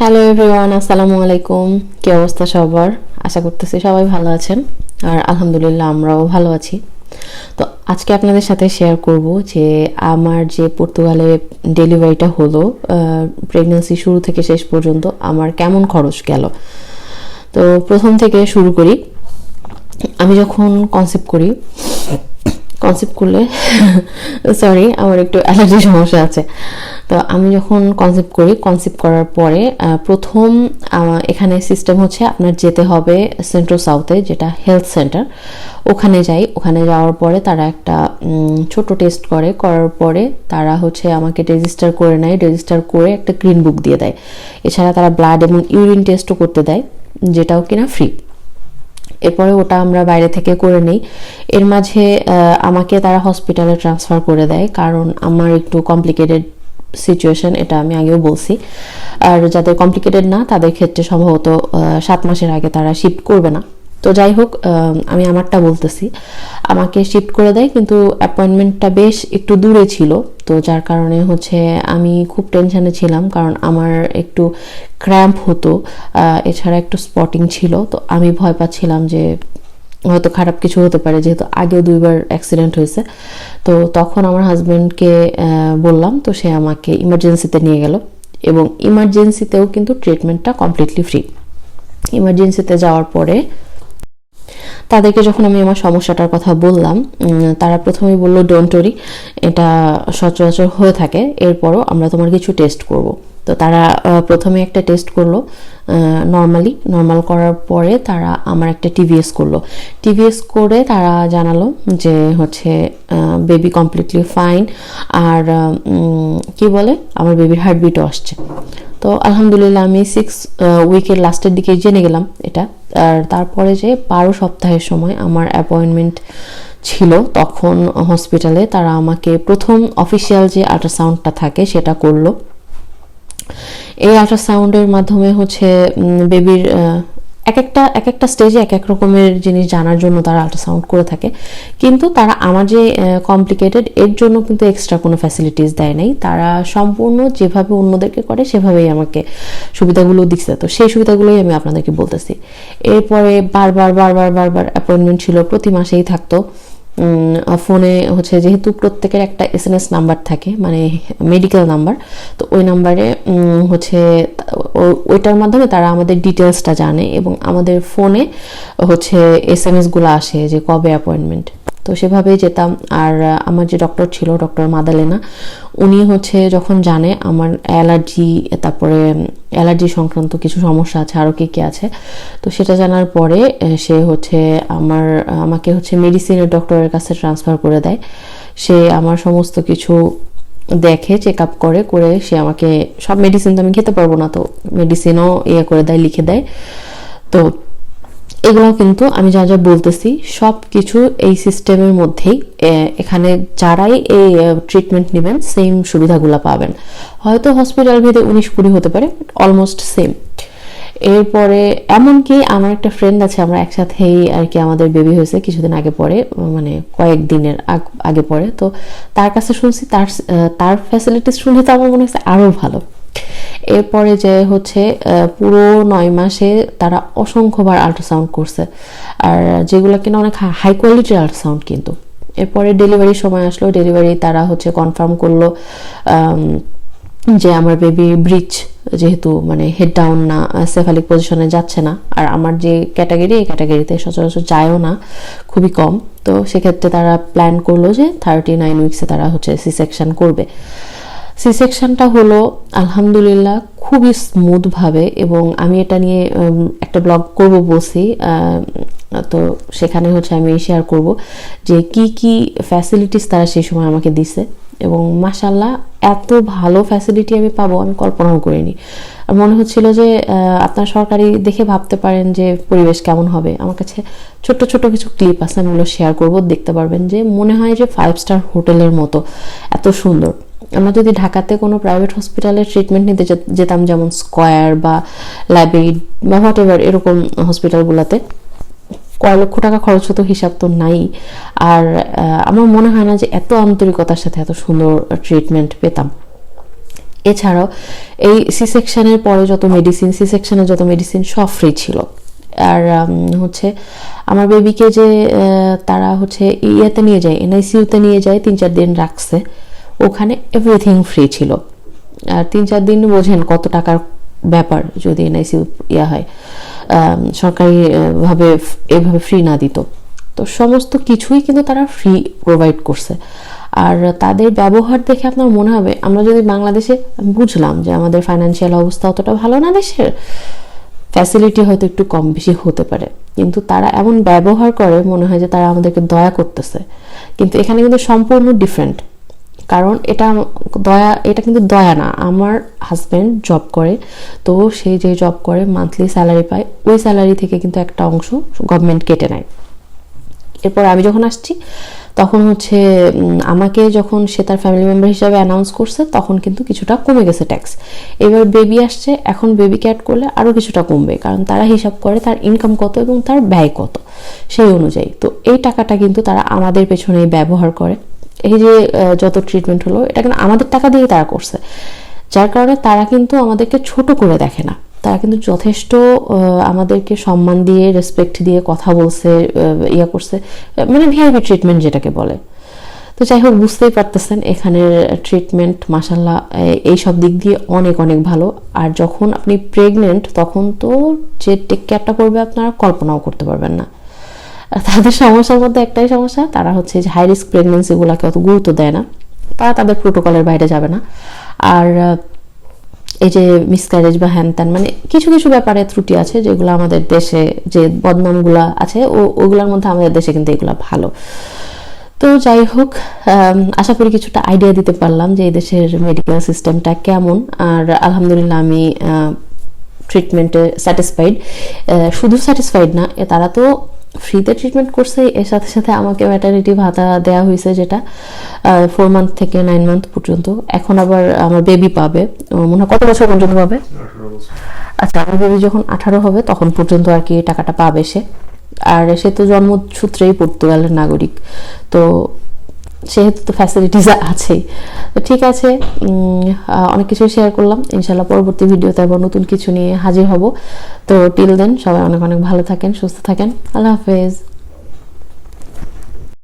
Hello everyone আসসালামু আলাইকুম। কি অবস্থা সবার? আশা করতেছি সবাই ভালো আছেন। আর আলহামদুলিল্লাহ আমরাও ভালো আছি। তো আজকে আপনাদের সাথে শেয়ার করব যে আমার যে পর্তুগালে ডেলিভারিটা হলো প্রেগনেন্সি শুরু থেকে শেষ পর্যন্ত আমার কেমন খরচ গেল? তো প্রথম থেকে শুরু করি। আমি যখন কনসেপ্ট করি কনসেপ্ট করলে সরি আমার একটু অ্যালার্জি সমস্যা আছে। তো আমি যখন কনসেপ্ট করি কনসেপ্ট করার পরে প্রথম এখানে সিস্টেম হচ্ছে আপনার যেতে হবে সেন্ট্রাল সাউথে যেটা হেলথ সেন্টার ওখানে যাই, ওখানে যাওয়ার পরে তারা একটা ছোট টেস্ট করে। করার পরে তারা হচ্ছে আমাকে রেজিস্টার করে নেয় রেজিস্টার করে একটা গ্রিন বুক দিয়ে দেয়। এছাড়া তারা ব্লাড এবং ইউরিন টেস্টও করতে দেয়, যেটাও কিনা ফ্রি এরপরে ওটা আমরা বাইরে থেকে করে নিই। এর মাঝে আমাকে তারা হসপিটালে ট্রান্সফার করে দেয়, কারণ আমার একটু কমপ্লিকেটেড সিচুয়েশন এটা আমি আগেও বলছি। আর যাদের কমপ্লিকেটেড না, তাদের ক্ষেত্রে সম্ভবত সাত মাসের আগে তারা শিফট করবে না। তো যাই হোক আমি আমারটা বলতেছি। আমাকে শিফট করে দেয়, কিন্তু অ্যাপয়েন্টমেন্টটা বেশ একটু দূরে ছিল। তো যার কারণে হচ্ছে আমি খুব টেনশানে ছিলাম, কারণ আমার একটু ক্র্যাম্প হতো। এছাড়া একটু স্পটিং ছিল। তো আমি ভয় পাচ্ছিলাম যে হয়তো খারাপ কিছু হতে পারে, যেহেতু আগেও দুইবার অ্যাক্সিডেন্ট হয়েছে। তো তখন আমার হাজব্যান্ডকে বললাম, তো সে আমাকে ইমার্জেন্সিতে নিয়ে গেল এবং ইমার্জেন্সিতেও কিন্তু ট্রিটমেন্টটা কমপ্লিটলি ফ্রি ইমার্জেন্সিতে যাওয়ার পরে তাদেরকে যখন আমি আমার সমস্যাটার কথা বললাম তারা প্রথমেই বলল ডোন্টরি এটা সচরাচর হয়ে থাকে, এরপরও আমরা তোমার কিছু টেস্ট করব। তো তারা প্রথমে একটা টেস্ট করল নর্মালি নর্মাল করার পরে তারা আমার একটা টিভিএস করল। টিভিএস করে তারা জানালো যে হচ্ছে বেবি কমপ্লিটলি ফাইন আর কি বলে, আমার বেবির হার্টবিটও আসছে। তো আলহামদুলিল্লাহ আমি সিক্স উইকের লাস্টের দিকে জেনে গেলাম এটা। আর তারপরে যে বারো সপ্তাহের সময় আমার অ্যাপয়েন্টমেন্ট ছিল, তখন হসপিটালে তারা আমাকে প্রথম অফিসিয়াল যে আল্ট্রাসাউন্ডটা থাকে, সেটা করল। এই আল্ট্রাসাউন্ডের মাধ্যমে হচ্ছে বেবির এক একটা এক একটা স্টেজে এক এক রকমের জিনিস জানার জন্য তারা আল্ট্রাসাউন্ড করে থাকে। কিন্তু তারা আমার যে কমপ্লিকেটেড এর জন্য কিন্তু এক্সট্রা কোনো ফ্যাসিলিটিস দেয় নাই। তারা সম্পূর্ণ যেভাবে অন্যদেরকে করে, সেভাবেই আমাকে সুবিধাগুলো দিচ্ছে। তো সেই সুবিধাগুলোই আমি আপনাদেরকে বলতেছি। এরপরে বারবার বারবার বারবার অ্যাপয়েন্টমেন্ট ছিল, প্রতি মাসেই থাকতো। ফোনে হচ্ছে যেহেতু প্রত্যেকের একটা এস এন এস নাম্বার থাকে মানে মেডিকেল নাম্বার তো ওই নাম্বারে হচ্ছে ওইটার মাধ্যমে তারা আমাদের ডিটেলসটা জানে এবং আমাদের ফোনে হচ্ছে এস এম এসগুলো আসে যে কবে অ্যাপয়েন্টমেন্ট তো সেভাবেই যেতাম। আর আমার যে ডক্টর ছিল ডক্টর মাদালেনা উনি হচ্ছে যখন জানে আমার অ্যালার্জি, তারপরে অ্যালার্জি সংক্রান্ত কিছু সমস্যা আছে আরও কী কী আছে, তো সেটা জানার পরে সে হচ্ছে আমার, আমাকে হচ্ছে মেডিসিনের ডক্টরের কাছে ট্রান্সফার করে দেয়। সে আমার সমস্ত কিছু দেখে চেক আপ করে করে সে আমাকে, সব মেডিসিন তো আমি খেতে পারব না, তো মেডিসিনও ইয়ে করে দেয়, লিখে দেয়। তো এগুলো কিন্তু আমি যা যা বলতেছি সব কিছু এই সিস্টেমের মধ্যেই এখানে যারাই এই ট্রিটমেন্ট নেবেন সেম সুবিধাগুলো পাবেন। হয়তো হসপিটাল ভেদে উনিশ কুড়ি হতে পারে অলমোস্ট সেম এরপরে এমনকি আমার একটা ফ্রেন্ড আছে, আমরা একসাথেই আর কি আমাদের বেবি হয়েছে কিছুদিন আগে পরে মানে কয়েক দিনের আগে পরে। তো তার কাছে শুনছি, তার তার ফ্যাসিলিটিস শুনে তো আমার মনে হচ্ছে আরও ভালো। এরপরে যে হচ্ছে পুরো নয় মাসে তারা অসংখ্যবার আল্ট্রাসাউন্ড করছে। আর যেগুলো কিনা অনেক হাই কোয়ালিটির আল্ট্রাসাউন্ড কিন্তু। এরপরে ডেলিভারির সময় আসলো ডেলিভারি তারা হচ্ছে কনফার্ম করল যে আমার বেবি ব্রিজ যেহেতু মানে হেড ডাউন না সেফালিক পজিশনে যাচ্ছে না। আর আমার যে ক্যাটাগরি এই ক্যাটাগরিতে সচরাচর যায়ও না, খুবই কম। তো সেক্ষেত্রে তারা প্ল্যান করল যে থার্টি নাইন উইক্সে তারা হচ্ছে সি সেকশন করবে। সি সেকশনটা হলো, আলহামদুলিল্লাহ, খুবই স্মুথভাবে এবং আমি এটা নিয়ে একটা ব্লগ করব বসি তো সেখানে হচ্ছে আমি শেয়ার করব যে কি কি ফ্যাসিলিটিস তারা সেই সময় আমাকে দিছে এবং মাসাল্লাহ এত ভালো ফ্যাসিলিটি আমি পাবো, আমি কল্পনাও করিনি। আর মনে হচ্ছিল যে আপনার সরকারি দেখে ভাবতে পারেন যে পরিবেশ কেমন হবে। আমার কাছে ছোট্ট ছোট কিছু ক্লিপ আছে, আমি ওগুলো শেয়ার করব। দেখতে পারবেন যে মনে হয় যে ফাইভ স্টার হোটেলের মতো, এত সুন্দর। আমরা যদি ঢাকাতে কোনো প্রাইভেট হসপিটালে ট্রিটমেন্ট নিতে যেতাম, যেমন স্কোয়ার বা ল্যাবেড বা হোয়াট এভার এরকম হসপিটালগুলোতে কয় লক্ষ টাকা খরচ হতো, হিসাব তো নাই। আর আমার মনে হয় না যে এত আন্তরিকতার সাথে এত সুন্দর ট্রিটমেন্ট পেতাম। এছাড়াও, এই সি সেকশনের পরে যত মেডিসিন সি সেকশনের যত মেডিসিন সব ফ্রি ছিল। আর হচ্ছে আমার বেবিকে যে তারা হচ্ছে ইয়েতে নিয়ে যায় এনআইসিউতে নিয়ে যায়, তিন চার দিন রাখছে। ওখানে এভরিথিং ফ্রি ছিল। আর তিন চার দিন বোঝেন কত টাকার ব্যাপার যদি এনআইসি ইয়া হয়। আম, সরকারি ভাবে এভাবে ফ্রি না দিত। তো সমস্ত কিছুই কিন্তু তারা ফ্রি প্রোভাইড করছে। আর তাদের ব্যবহার দেখে আপনার মনে হবে আমরা যদি বাংলাদেশে বুঝলাম যে আমাদের ফাইন্যান্সিয়াল অবস্থা অতটা ভালো না দেশের ফ্যাসিলিটি হয়তো একটু কম বেশি হতে পারে। কিন্তু তারা এমন ব্যবহার করে মনে হয় যে তারা আমাদেরকে দয়া করতেছে। কিন্তু এখানে কিন্তু সম্পূর্ণ ডিফারেন্ট কারণ এটা দয়া, এটা কিন্তু দয়া না। আমার হাজব্যান্ড জব করে, তো সে যে জব করে মান্থলি স্যালারি পায়, ওই স্যালারি থেকে কিন্তু একটা অংশ গভর্নমেন্ট কেটে নেয়। এরপর আমি যখন আসছি, তখন হচ্ছে আমাকে যখন সে তার ফ্যামিলি মেম্বার হিসাবে অ্যানাউন্স করছে, তখন কিন্তু কিছুটা কমে গেছে ট্যাক্স এবার বেবি আসছে, এখন বেবিকে অ্যাড করলে আরও কিছুটা কমবে, কারণ তারা হিসাব করে তার ইনকাম কত এবং তার ব্যয় কত, সেই অনুযায়ী। তো এই টাকাটা কিন্তু তারা আমাদের পেছনেই ব্যবহার করে। এই যে যত ট্রিটমেন্ট হলো, এটা কিন্তু আমাদের টাকা দিয়ে তারা করছে। যার কারণে তারা কিন্তু আমাদেরকে ছোট করে দেখে না। তারা কিন্তু যথেষ্ট আমাদেরকে সম্মান দিয়ে রেসপেক্ট দিয়ে কথা বলছে ইয়া করছে মানে ভিআইপি ট্রিটমেন্ট যেটাকে বলে। তো যাই হোক, বুঝতেই পারতেছেন, এখানের ট্রিটমেন্ট মাসাল্লাহ এই সব দিক দিয়ে অনেক অনেক ভালো। আর যখন আপনি প্রেগনেন্ট তখন তো যে টেক কেয়ারটা করবে আপনারা, কল্পনাও করতে পারবেন না। তাদের সমস্যার মধ্যে একটাই সমস্যা, তারা হচ্ছে যে হাই রিস্ক প্রেগনেন্সিগুলোকে অত গুরুত্ব দেয় না। তারা তাদের প্রোটোকলের বাইরে যাবে না। আর এই যে মিসক্যারেজ বা হ্যান ত্যান মানে কিছু কিছু ব্যাপারে ত্রুটি আছে যেগুলো আমাদের দেশে যে বদনামগুলো আছে, ও, ওগুলোর মধ্যে আমাদের দেশে কিন্তু এগুলো ভালো। তো যাই হোক আশা করি কিছুটা আইডিয়া দিতে পারলাম যে এই দেশের মেডিকেল সিস্টেমটা কেমন। আর আলহামদুলিল্লাহ আমি ট্রিটমেন্টে স্যাটিসফাইড শুধু স্যাটিসফাইড না তারা তো ফ্রিতে ট্রিটমেন্ট করছে এর সাথে সাথে আমাকে ম্যাটারনিটি ভাতা দেওয়া হয়েছে যেটা ফোর মান্থ থেকে নাইন মান্থ পর্যন্ত। এখন আবার আমার বেবি পাবে মনে হয় কত বছর পর্যন্ত পাবে? আচ্ছা আমার বেবি যখন আঠারো হবে তখন পর্যন্ত আর কি টাকাটা পাবে সে। আর সে তো জন্মসূত্রেই পর্তুগালের নাগরিক। তো সেহেতু তো ফ্যাসিলিটিস আছেই। তো ঠিক আছে অনেক কিছু শেয়ার করলাম। ইনশাল্লাহ পরবর্তী ভিডিওতে আবার নতুন কিছু নিয়ে হাজির হব। তো টিল দেন সবাই অনেক অনেক ভালো থাকেন, সুস্থ থাকেন। আল্লাহ হাফেজ।